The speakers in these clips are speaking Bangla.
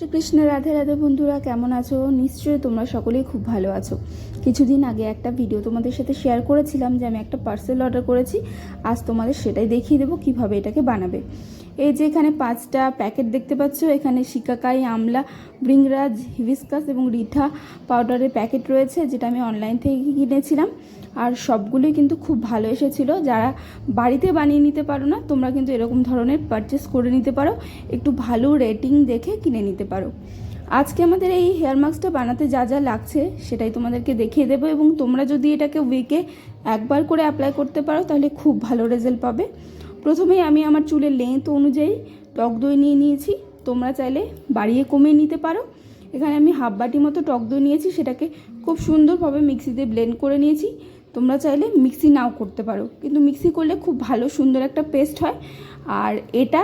শ্রীকৃষ্ণ রাধে রাধে বন্ধুরা, কেমন আছো? নিশ্চয়ই তোমরা সকলেই খুব ভালো আছো। কিছুদিন আগে একটা ভিডিও তোমাদের সাথে শেয়ার করেছিলাম যে আমি একটা পার্সেল অর্ডার করেছি। আজ তোমাদের সেটাই দেখিয়ে দেবো কীভাবে এটাকে বানাবে। এই যে এখানে পাঁচটা প্যাকেট দেখতে পাচ্ছ, এখানে শিকাকাই, আমলা ব্রিংরাজ হিবিস্কাস এবং রিঠা পাউডারের প্যাকেট রয়েছে, যেটা আমি অনলাইন থেকে কিনেছিলাম। আর সবগুলোই কিন্তু খুব ভালো এসেছিল। যারা বাড়িতে বানিয়ে নিতে পারো না, তোমরা কিন্তু এরকম ধরনের পারচেস করে নিতে পারো। একটু ভালো রেটিং দেখে কিনে নিতে পারো। আজকে আমাদের এই হেয়ার মাস্কটা বানাতে যা যা লাগছে, সেটাই তোমাদেরকে দেখিয়ে দেবো এবং তোমরা যদি এটাকে উইকে একবার করে অ্যাপ্লাই করতে পারো, তাহলে খুব ভালো রেজাল্ট পাবে। প্রথমেই আমি আমার চুলের লেন্থ অনুযায়ী টক দই নিয়ে নিয়েছি। তোমরা চাইলে বাড়িয়ে কমিয়ে নিতে পারো। এখানে আমি হাফ বাটি মতো টক দই নিয়েছি, সেটাকে খুব সুন্দরভাবে মিক্সিতে ব্লেন্ড করে নিয়েছি। তোমরা চাইলে মিক্সি নাও করতে পারো, কিন্তু মিক্সি করলে খুব ভালো, সুন্দর একটা পেস্ট হয়। আর এটা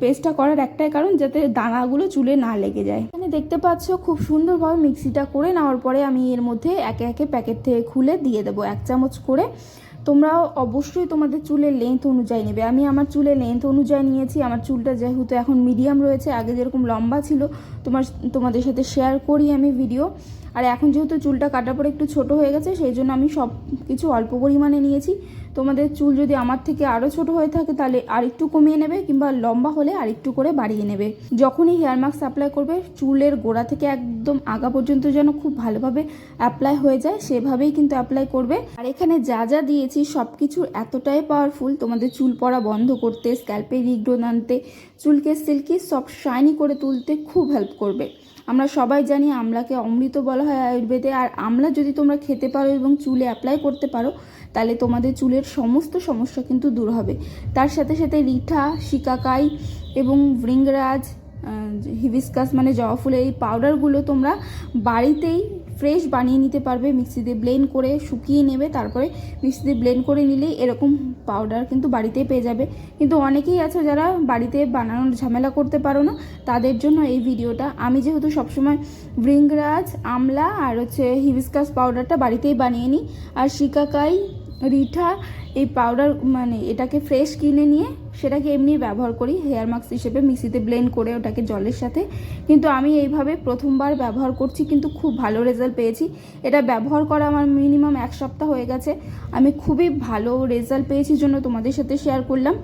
পেস্টটা করার একটাই কারণ, যাতে দানাগুলো চুলে না লেগে যায়। এখানে দেখতে পাচ্ছ, খুব সুন্দরভাবে মিক্সিটা করে নেওয়ার পরে আমি এর মধ্যে একে একে প্যাকেট থেকে খুলে দিয়ে দেবো, এক চামচ করে। তোমরাও অবশ্যই তোমাদের চুলের লেন্থ অনুযায়ী নেবে। আমি আমার চুলের লেন্থ অনুযায়ী নিয়েছি। আমার চুলটা যেহেতু এখন মিডিয়াম রয়েছে, আগে যেরকম লম্বা ছিল, তোমার, তোমাদের সাথে শেয়ার করি আমি ভিডিও আর এখন যেহেতু চুলটা কাটার পরে একটু ছোট হয়ে গেছে, সেই জন্য আমি সব কিছু অল্প পরিমাণে নিয়েছি। তোমাদের চুল যদি আমার থেকে আরও ছোট হয়ে থাকে, তাহলে আরেকটু কমিয়ে নেবে কিংবা লম্বা হলে আরেকটু করে বাড়িয়ে নেবে। যখনই হেয়ার মাস্ক অ্যাপ্লাই করবে, চুলের গোড়া থেকে একদম আগা পর্যন্ত যেন খুব ভালোভাবে অ্যাপ্লাই হয়ে যায়, সেভাবেই কিন্তু অ্যাপ্লাই করবে। আর এখানে যা যা দিয়েছি সব কিছু এতটাই পাওয়ারফুল তোমাদের চুল পড়া বন্ধ করতে স্ক্যাল্পে রিগ্রোন আনতে চুলকে সিল্কি সব শাইনি করে তুলতে খুব হেল্প করবে। আমরা সবাই জানি আমলাকে অমৃত বলা হয় আয়ুর্বেদে, আর আমলা যদি তোমরা খেতে পারো এবং চুলে অ্যাপ্লাই করতে পারো, তাহলে তোমাদের চুলের সমস্ত সমস্যা কিন্তু দূর হবে। তার সাথে সাথে রিঠা, শিকাকাই এবং ভৃঙ্গরাজ হিবিস্কাস মানে জবা ফুলের এই পাউডারগুলো তোমরা বাড়িতেই ফ্রেশ বানিয়ে নিতে পারবে। মিক্সিতে ব্লেন্ড করে শুকিয়ে নেবে, তারপরে মিক্সিতে ব্লেন্ড করে নিলেই এরকম পাউডার কিন্তু বাড়িতেই পেয়ে যাবে। কিন্তু অনেকেই আছে যারা বাড়িতে বানানোর ঝামেলা করতে পারো না, তাদের জন্য এই ভিডিওটা। আমি যেহেতু সবসময় ভৃঙ্গরাজ, আমলা আর হচ্ছে হিবিস্কাস পাউডারটা বাড়িতেই বানিয়ে নিই। আর শিকাকাই রিঠা এই পাউডার মানে এটাকে ফ্রেশ কিনে নিয়ে সেটাকে এমনি ব্যবহার করি হেয়ার মাস্ক হিসেবে মিক্সিতে ব্লেন্ড করে ওটাকে জলের সাথে। কিন্তু আমি এইভাবে প্রথমবার ব্যবহার করছি, কিন্তু খুব ভালো রেজাল্ট পেয়েছি। এটা ব্যবহার করা আমার মিনিমাম এক সপ্তাহ হয়ে গেছে। আমি খুবই ভালো রেজাল্ট পেয়েছি জন্য তোমাদের সাথে শেয়ার করলাম।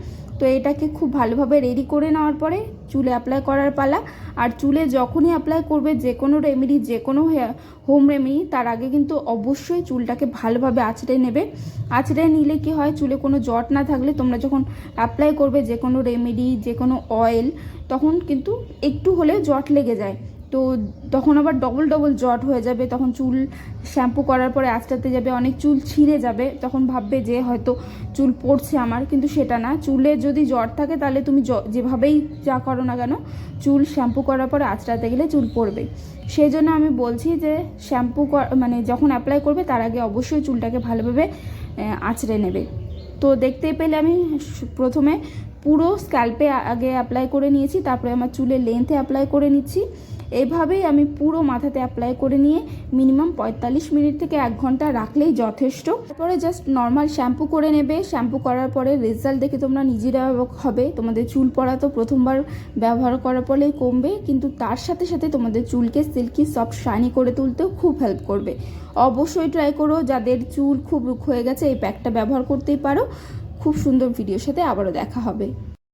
তো এটাকে খুব ভালোভাবে রেডি করে নেওয়ার পরে চুলে অ্যাপ্লাই করার পালা। আর চুলে যখনই অ্যাপ্লাই করবে যে কোনো রেমেডি যে কোনো হোম রেমেডি তার আগে কিন্তু অবশ্যই চুলটাকে ভালোভাবে আঁচড়ে নেবে। আঁচড়ে নিলে কি হয়, চুলে কোনো জট না থাকলে তোমরা যখন অ্যাপ্লাই করবে যে কোনো রেমেডি যে কোনো অয়েল তখন কিন্তু একটু হলেও জট লেগে যায়। তো তখন আবার ডবল ডবল জট হয়ে যাবে, তখন চুল শ্যাম্পু করার পরে আঁচড়াতে যাবে, অনেক চুল ছিঁড়ে যাবে, তখন ভাববে যে হয়তো চুল পড়ছে আমার, কিন্তু সেটা না। চুলে যদি জট থাকে তাহলে তুমি যেভাবেই যা করো না কেন, চুল শ্যাম্পু করার পরে আঁচড়াতে গেলে চুল পড়বে। সেই জন্য আমি বলছি যে শ্যাম্পু মানে যখন অ্যাপ্লাই করবে তার আগে অবশ্যই চুলটাকে ভালোভাবে আঁচড়ে নেবে। তো দেখতেই পেলে আমি প্রথমে পুরো স্ক্যাল্পে আগে অ্যাপ্লাই করে নিয়েছি, তারপরে আমার চুলের লেন্থে অ্যাপ্লাই করে নিচ্ছি। এভাবেই আমি পুরো মাথাতে অ্যাপ্লাই করে নিয়ে মিনিমাম পঁয়তাল্লিশ মিনিট থেকে এক ঘণ্টা রাখলেই যথেষ্ট। তারপরে জাস্ট নর্মাল শ্যাম্পু করে নেবে। শ্যাম্পু করার পরে রেজাল্ট দেখে তোমরা নিজেরা হবে। তোমাদের চুল পড়া তো প্রথমবার ব্যবহার করার পরেই কমবে, কিন্তু তার সাথে সাথে তোমাদের চুলকে সিল্কি সফট শাইনি করে তুলতেও খুব হেল্প করবে। অবশ্যই ট্রাই করো। যাদের চুল খুব রুখ হয়ে গেছে, এই প্যাকটা ব্যবহার করতেই পারো। খুব সুন্দর ভিডিওর সাথে আবারও দেখা হবে।